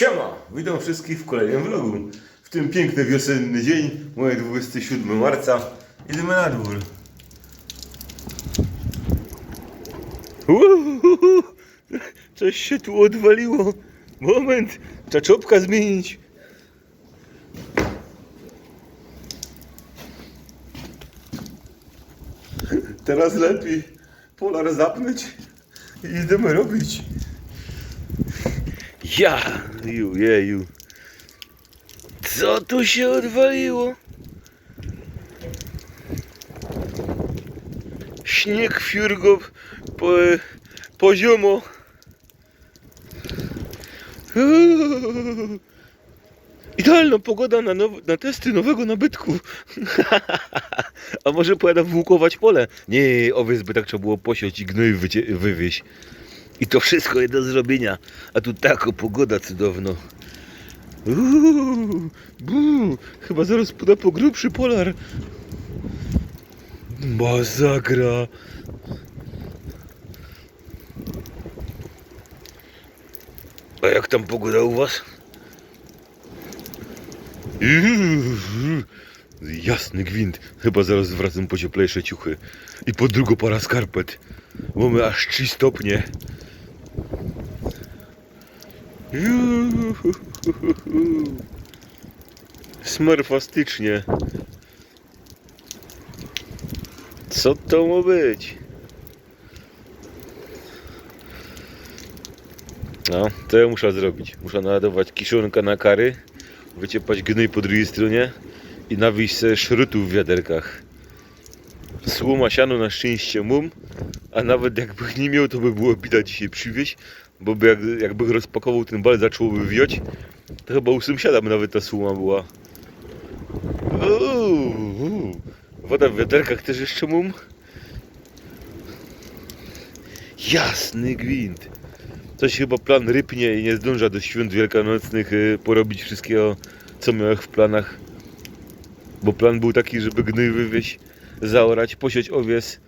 Siema! Witam wszystkich w kolejnym vlogu. W tym piękny wiosenny dzień, moje 27 marca. Idziemy na dwór. Uhuhu, Coś się tu odwaliło. Moment, trzeba czopka zmienić. Teraz lepiej polar zapnąć i idziemy robić. Ja, ju, jeju. Co tu się odwaliło? Śnieg fiurgo po, poziomo. Idealna pogoda na, now, na testy nowego nabytku. A może pojadę włókować pole? Nie, owiec by tak trzeba było posiąść i gnój wywieźć. I to wszystko jest do zrobienia. A tu taka pogoda cudowna. Uuu, buu, chyba zaraz poda po grubszy polar. Masakra. A jak tam pogoda u was? Jasny gwint. Chyba zaraz wracam po cieplejsze ciuchy. I po drugą para skarpet. Mamy aż 3 stopnie. Smerfastycznie. Co to ma być? No, to ja muszę zrobić. Muszę naładować kiszonka na kary, wyciepać gnój po drugiej stronie i nawieść se szrutu w wiaderkach. Słoma siano na szczęście mum, a nawet jakbych nie miał, to by było widać dzisiaj przywieźć, bo by jak, jakbych rozpakował ten bal, zacząłby wiać, to chyba u sąsiada nawet ta słoma była. Uuu, woda w wiaderkach też jeszcze mum. Jasny gwint. Coś chyba plan rypnie i nie zdąża do świąt wielkanocnych y, porobić wszystkiego, co miałem w planach. Bo plan był taki, żeby gnój wywieźć, zaorać, posiać owies.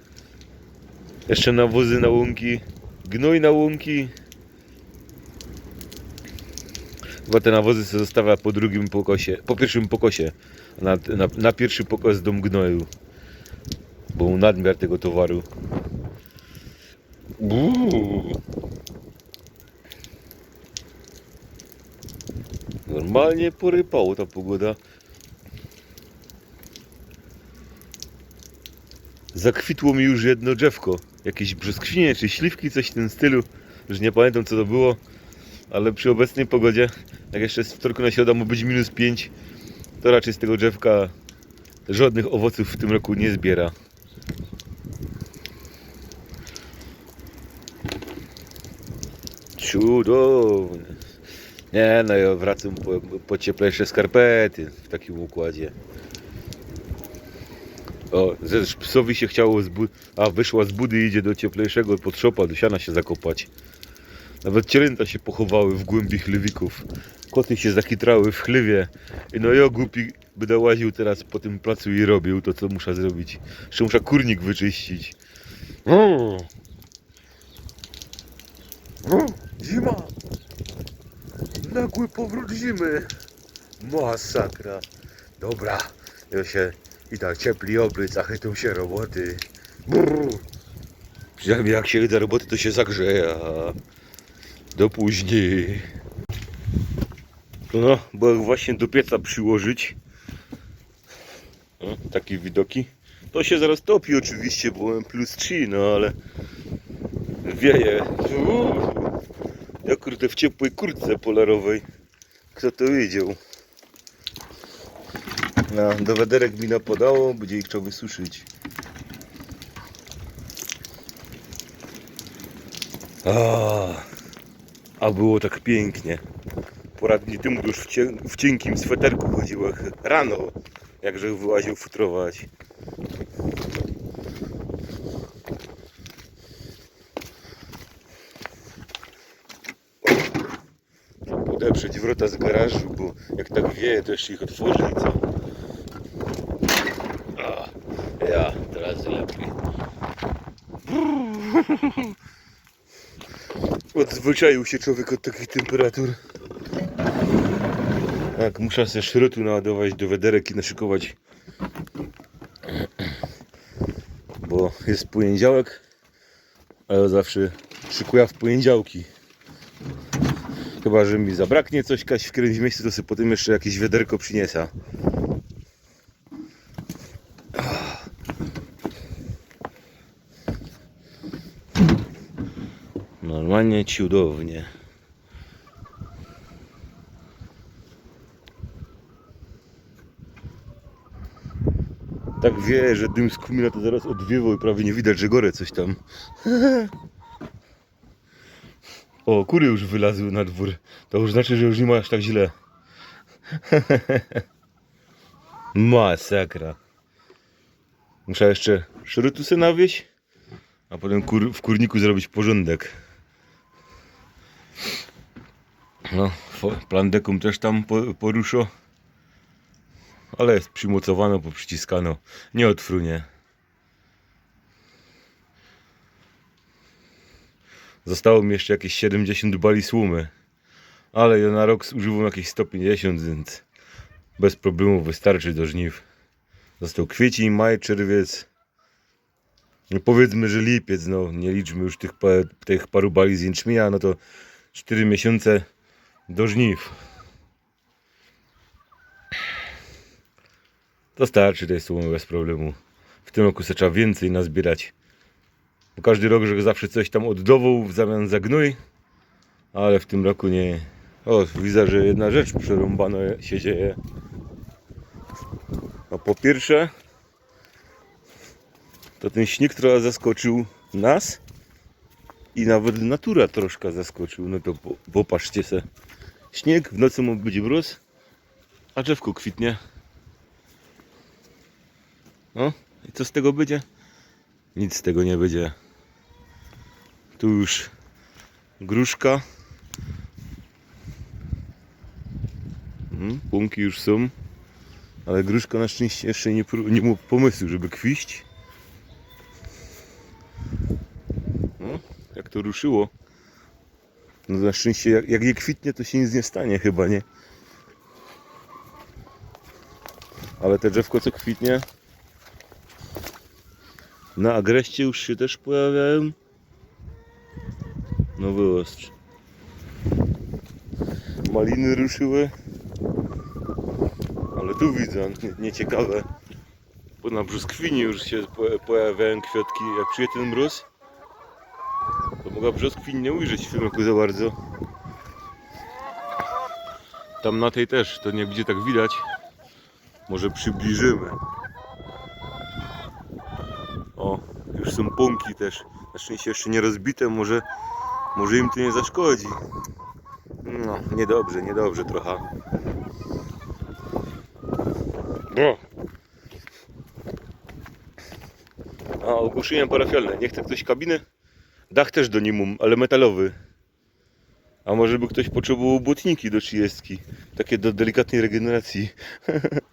Jeszcze nawozy na łąki, gnój na łąki. Chyba te nawozy sobie zostawia po drugim pokosie, po pierwszym pokosie. Na, na, na pierwszy pokos dom gnoju. Bo był nadmiar tego towaru. Uuu. Normalnie porypało ta pogoda. Zakwitło mi już jedno drzewko. Jakieś brzoskwinie czy śliwki, coś w tym stylu. Już nie pamiętam co to było. Ale przy obecnej pogodzie, jak jeszcze z wtorku na środę ma być minus 5, to raczej z tego drzewka żadnych owoców w tym roku nie zbiera. Cudownie. Nie no, ja wracam po, po cieplejsze skarpety w takim układzie. O, psowi się chciało z a wyszła z budy i idzie do cieplejszego podszopa, do siana się zakopać. Nawet cielęta się pochowały w głębi chlewików. Koty się zakitrały w chlewie. I no ja głupi będę łaził teraz po tym placu i robił to co muszę zrobić. Jeszcze muszę kurnik wyczyścić. O! O! Zima! Nagły powrót zimy! Masakra! Dobra, ja się i tak ciepli obryc, a się roboty. Brrr. Jak się idę roboty, to się zagrzeje. Do później. No, jak właśnie do pieca przyłożyć. O, takie widoki. To się zaraz topi oczywiście, mam plus 3, no ale wieje. Uuu. Ja kurde w ciepłej kurtce polarowej. Kto to widział? No, do wiaderek mi napodało, będzie ich trzeba wysuszyć. A, a było tak pięknie. Pora to już w, w cienkim sweterku chodziłem rano, jakże wyłaził futrować. Trzeba podeprzeć wrota z garażu, bo jak tak wieje, to jeszcze ich otworzy i co? A, ja, teraz lepiej. Odzwyczaił się człowiek od takich temperatur. Tak, muszę sobie szrotu naładować do wederek i naszykować. Bo jest poniedziałek, a ja zawsze szykuję w poniedziałki. Chyba, że mi zabraknie coś kaś w którymś miejscu, to sobie potem jeszcze jakieś wiaderko przyniesa. Normalnie cudownie. Tak wie, że dym z kumina to zaraz odwiewał i prawie nie widać, że gore coś tam. O, kury już wylazły na dwór. To już znaczy, że już nie ma aż tak źle. Masakra. Muszę jeszcze szrutusy nawieść, a potem kur, w kurniku zrobić porządek. No, plandekum też tam po, poruszo. Ale jest przymocowano, poprzyciskano. Nie odfrunie. Zostało mi jeszcze jakieś 70 bali słumy. Ale ja na rok zużywam jakieś 150, więc bez problemu wystarczy do żniw. Został kwiecień, maj, czerwiec. No powiedzmy, że lipiec, no nie liczmy już tych, tych paru bali z jęczmienia, no to 4 miesiące do żniw. To starczy tej słomy bez problemu. W tym roku se trzeba więcej nazbierać. Bo każdy rok, że zawsze coś tam oddawał w zamian za gnój. Ale w tym roku nie. O, widzę, że jedna rzecz przerąbana się dzieje. No po pierwsze, to ten śnieg trochę zaskoczył nas i nawet natura troszkę zaskoczył. No to po- popatrzcie se. Śnieg, w nocy mógł być mróz, a drzewko kwitnie. No i co z tego będzie? Nic z tego nie będzie. Tu już gruszka. Mhm, Pumki już są. Ale gruszka na szczęście jeszcze nie, nie ma pomysłu, żeby kwiść. No, jak to ruszyło. No na szczęście jak, jak nie kwitnie to się nic nie stanie chyba, nie? Ale te drzewko co kwitnie na agreście już się też pojawiają nowy ostrz. Maliny ruszyły. Ale tu widzę, nie- nieciekawe. Bo na brzoskwini już się po- pojawiają kwiatki. Jak przyjdzie ten mróz, mogła brzoskwin nie ujrzeć w tym roku za bardzo. Tam na tej też, to nie będzie tak widać. Może przybliżymy. O, już są pąki też. Na szczęście jeszcze nie rozbite, może, może im to nie zaszkodzi. No, niedobrze, niedobrze trochę. No. A, parafialne. Nie chce ktoś kabiny? Dach też do nim, mam, ale metalowy. A może by ktoś potrzebował błotniki do 30. Takie do delikatnej regeneracji.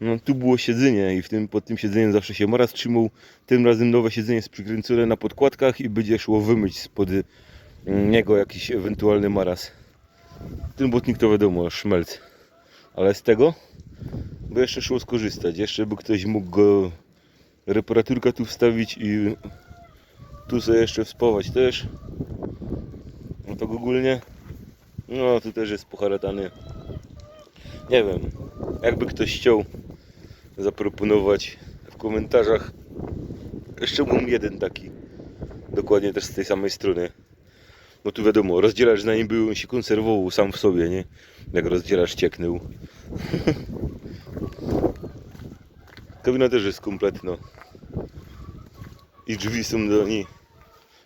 No tu było siedzenie i w tym, pod tym siedzeniem zawsze się maraz trzymał. Tym razem nowe siedzenie jest przykręcone na podkładkach i będzie szło wymyć spod y, niego jakiś ewentualny maraz. Ten błotnik to wiadomo, szmelc. Ale z tego by jeszcze szło skorzystać. Jeszcze by ktoś mógł go reparaturka tu wstawić i tu sobie jeszcze wspować też. No to ogólnie no tu też jest poharatany. Nie wiem, jakby ktoś chciał zaproponować w komentarzach. Jeszcze mam jeden taki. Dokładnie też z tej samej strony. No tu wiadomo, rozdzielacz na nim był, się konserwował sam w sobie, nie? Jak rozdzielacz cieknął. Kabina też jest kompletna. I drzwi są do niej.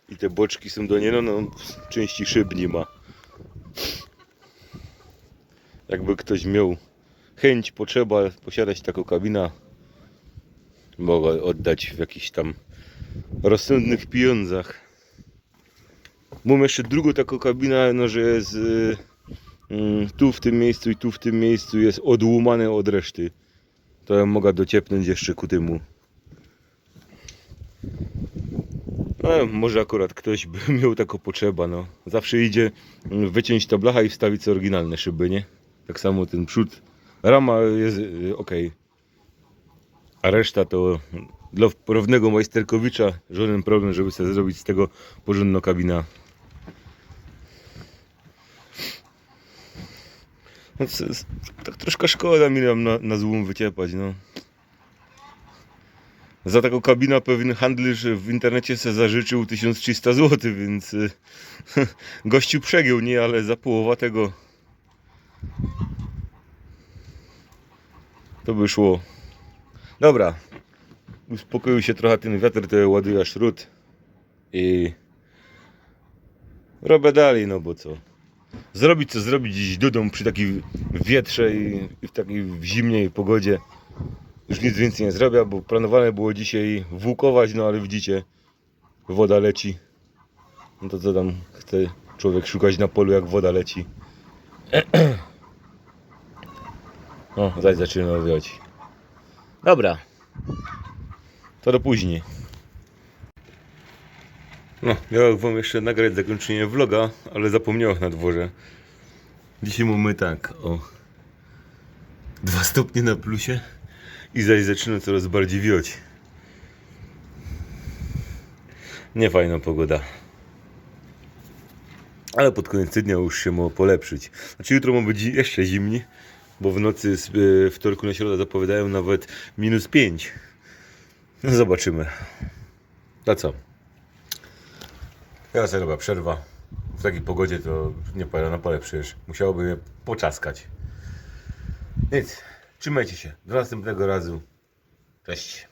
I te boczki są do niej, no, no części szyb nie ma. Jakby ktoś miał chęć, potrzeba posiadać taką kabinę, mogę oddać w jakichś tam rozsądnych pieniądzach. Mam jeszcze drugą taką kabinę, no że jest y, mm, tu w tym miejscu i tu w tym miejscu jest odłumane od reszty. To ja mogę dociepnąć jeszcze ku temu. No, może akurat ktoś by miał taką potrzebę, no. Zawsze idzie mm, wyciąć ta blacha i wstawić sobie oryginalne szyby, nie? Tak samo ten przód. Rama jest ok. A reszta to dla równego majsterkowicza żaden problem, żeby sobie zrobić z tego porządną kabina. No, tak troszkę szkoda mi nam na, na złom wyciepać, no. Za taką kabinę pewien handlarz w internecie se zażyczył 1300 zł, więc y, gościu przegiął, nie, ale za połowa tego to by szło. Dobra, uspokoił się trochę ten wiatr, to ładuje śród i robię dalej, no bo co. Zrobić co zrobić dziś dudą przy takim wietrze i, i w takiej zimnej pogodzie. Już nic więcej nie zrobię, bo planowane było dzisiaj włókować, no ale widzicie, woda leci. No to co tam chce człowiek szukać na polu, jak woda leci. O, zaś zaczyna wiać. Dobra. To do później. No, miałem wam jeszcze nagrać zakończenie vloga, ale zapomniałem na dworze. Dzisiaj mamy tak, o 2 stopnie na plusie i zaś zaczyna coraz bardziej wioć. Niefajna pogoda. Ale pod koniec dnia już się ma polepszyć. Znaczy jutro ma być jeszcze zimniej, bo w nocy z e, wtorku na środę zapowiadają nawet minus 5. No zobaczymy. To co? Teraz chyba przerwa. W takiej pogodzie to nie pojadę na pole przecież. Musiałoby mnie poczaskać. Nic. Trzymajcie się. Do następnego razu. Cześć.